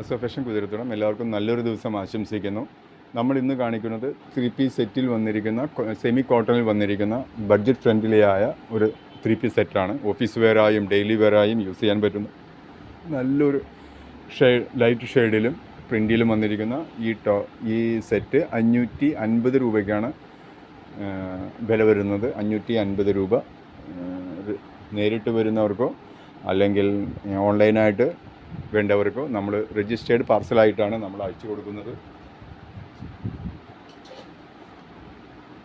അസോഫേഷൻ കുതിരത്തോളം എല്ലാവർക്കും നല്ലൊരു ദിവസം ആശംസിക്കുന്നു. നമ്മൾ ഇന്ന് കാണിക്കുന്നത് ത്രീ പീസ് സെറ്റിൽ വന്നിരിക്കുന്ന സെമി കോട്ടണിൽ വന്നിരിക്കുന്ന ബഡ്ജറ്റ് ഫ്രണ്ട്ലിയായ ഒരു ത്രീ പീസ് സെറ്റാണ് ഓഫീസ് വെയറായും ഡെയിലി വെയറായും യൂസ് ചെയ്യാൻ പറ്റുന്ന നല്ലൊരു ഷെയ്ഡ് ലൈറ്റ് ഷെയ്ഡിലും പ്രിന്റിലും വന്നിരിക്കുന്ന ഈ ടോ ഈ സെറ്റ് അഞ്ഞൂറ്റി അൻപത് രൂപയ്ക്കാണ് വില വരുന്നത്. അഞ്ഞൂറ്റി അൻപത് രൂപ നേരിട്ട് വരുന്നവർക്കോ അല്ലെങ്കിൽ ഓൺലൈനായിട്ട് വേണ്ടവർക്കോ നമ്മൾ രജിസ്റ്റേർഡ് പാർസലായിട്ടാണ് നമ്മൾ അയച്ചു കൊടുക്കുന്നത്.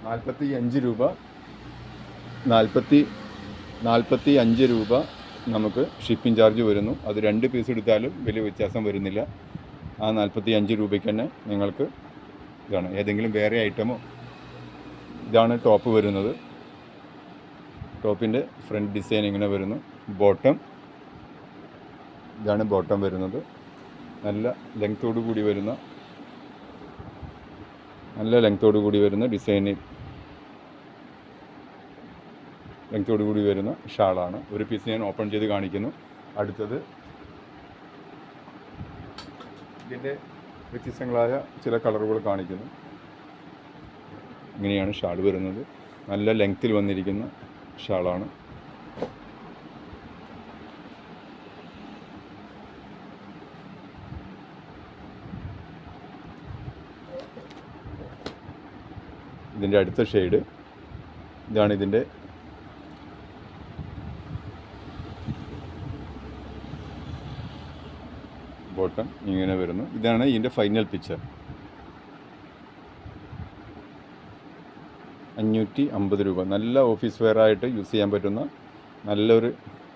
നാൽപ്പത്തി അഞ്ച് രൂപ നാൽപ്പത്തി നാൽപ്പത്തി അഞ്ച് രൂപ നമുക്ക് ഷിപ്പിംഗ് ചാർജ് വരുന്നു. അത് രണ്ട് പീസ് എടുത്താലും വലിയ വ്യത്യാസം വരുന്നില്ല. ആ നാൽപ്പത്തി അഞ്ച് രൂപയ്ക്ക് തന്നെ നിങ്ങൾക്ക് ഇതാണ് ഏതെങ്കിലും വേറെ ഐറ്റമോ ഇതാണ് ടോപ്പ് വരുന്നത്. ടോപ്പിന്റെ ഫ്രണ്ട് ഡിസൈൻ ഇങ്ങനെ വരുന്നു. ബോട്ടം ഇതാണ് ബോട്ടം വരുന്നത്. നല്ല ലെങ്ത്തോടു കൂടി വരുന്ന നല്ല ലെങ്ത്തോടു കൂടി വരുന്ന ഡിസൈനിൽ ലെങ്ത്തോടു കൂടി വരുന്ന ഷാളാണ്. ഒരു പീസ് ഞാൻ ഓപ്പൺ ചെയ്ത് കാണിക്കുന്നു. അടുത്തത് ഇതിന്റെ വ്യത്യസ്തങ്ങളായ ചില കളറുകൾ കാണിക്കുന്നു. ഇങ്ങനെയാണ് ഷാൾ വരുന്നത്. നല്ല ലെങ്ത്തിൽ വന്നിരിക്കുന്ന ഷാളാണ്. ഇതിന്റെ അടുത്ത ഷെയ്ഡ്. ഇതാണ് ഇതിന്റെ ബോട്ടം. ഇങ്ങനെ വരുന്നു. ഇതാണ് ഇതിന്റെ ഫൈനൽ പിക്ചർ. അഞ്ഞൂറ്റി അമ്പത് രൂപ. നല്ല ഓഫീസ് വെയർ ആയിട്ട് യൂസ് ചെയ്യാൻ പറ്റുന്ന നല്ലൊരു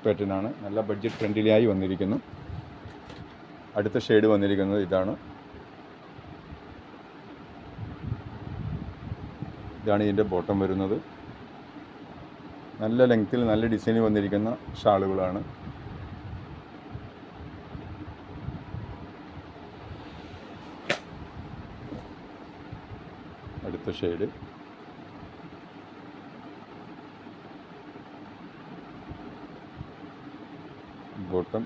പാറ്റേണാണ് നല്ല ബഡ്ജറ്റ് ഫ്രണ്ട്ലിയായി വന്നിരിക്കുന്നു. അടുത്ത ഷെയ്ഡ് വന്നിരിക്കുന്നത് ഇതാണ്. ഇതാണ് ഇതിന്റെ ബോട്ടം വരുന്നത്. നല്ല ലെങ്ത്തിൽ നല്ല ഡിസൈനിൽ വന്നിരിക്കുന്ന ഷാളുകളാണ്. അടുത്ത ഷെയ്ഡ് ബോട്ടം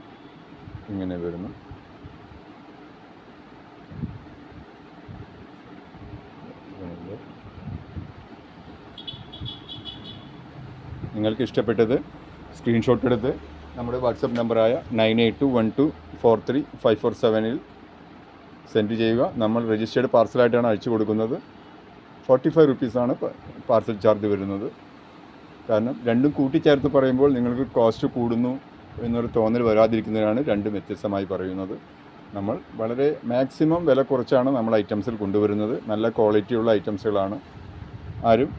ഇങ്ങനെ വരുന്നു. നിങ്ങൾക്ക് ഇഷ്ടപ്പെട്ടത് സ്ക്രീൻഷോട്ട് എടുത്ത് നമ്മുടെ വാട്സപ്പ് നമ്പറായ nine eight two one two four three five four സെവനിൽ സെൻഡ് ചെയ്യുക. നമ്മൾ രജിസ്റ്റേർഡ് പാർസലായിട്ടാണ് അയച്ചു കൊടുക്കുന്നത്. ഫോർട്ടി ഫൈവ് റുപ്പീസാണ് പാർസൽ ചാർജ് വരുന്നത്. കാരണം രണ്ടും കൂട്ടിച്ചേർത്ത് പറയുമ്പോൾ നിങ്ങൾക്ക് കോസ്റ്റ് കൂടുന്നു എന്നൊരു തോന്നൽ വരാതിരിക്കുന്നതിനാണ് രണ്ടും വ്യത്യസ്തമായി പറയുന്നത്. നമ്മൾ വളരെ മാക്സിമം വില കുറച്ചാണ് നമ്മൾ ഐറ്റംസിൽ കൊണ്ടുവരുന്നത്. നല്ല ക്വാളിറ്റിയുള്ള ഐറ്റംസുകളാണ് ആരും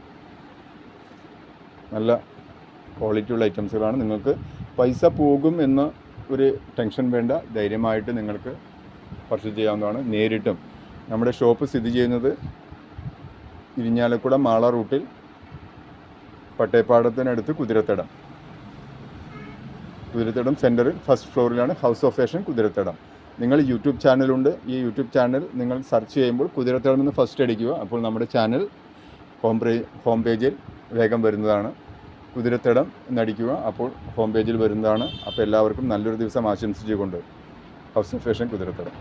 നല്ല ക്വാളിറ്റിയുള്ള ഐറ്റംസുകളാണ് നിങ്ങൾക്ക് പൈസ പോകും എന്ന ഒരു ടെൻഷൻ വേണ്ട. ധൈര്യമായിട്ട് നിങ്ങൾക്ക് പർച്ചേസ് ചെയ്യാവുന്നതാണ് നേരിട്ടും. നമ്മുടെ ഷോപ്പ് സ്ഥിതി ചെയ്യുന്നത് ഇരിഞ്ഞാലക്കുട മാള റൂട്ടിൽ പട്ടേപ്പാടത്തിനടുത്ത് കുതിരത്തടം. കുതിരത്തടം സെന്ററിൽ ഫസ്റ്റ് ഫ്ലോറിലാണ് ഹൗസ് ഓഫ് ഫേഷൻ കുതിരത്തടം. നിങ്ങൾ യൂട്യൂബ് ചാനലുണ്ട് ഈ യൂട്യൂബ് ചാനൽ നിങ്ങൾ സെർച്ച് ചെയ്യുമ്പോൾ കുതിരത്തടം എന്ന് ഫസ്റ്റ് അടിക്കുക. അപ്പോൾ നമ്മുടെ ചാനൽ ഹോം ഹോം പേജിൽ വേഗം വരുന്നതാണ്. കുതിരത്തടം എന്നടിക്കുക അപ്പോൾ ഹോം പേജിൽ വരുന്നതാണ്. അപ്പോൾ എല്ലാവർക്കും നല്ലൊരു ദിവസം ആശംസിച്ചുകൊണ്ട് ഹൗസ് ഓഫ് ഫാഷൻ കുതിരത്തടം.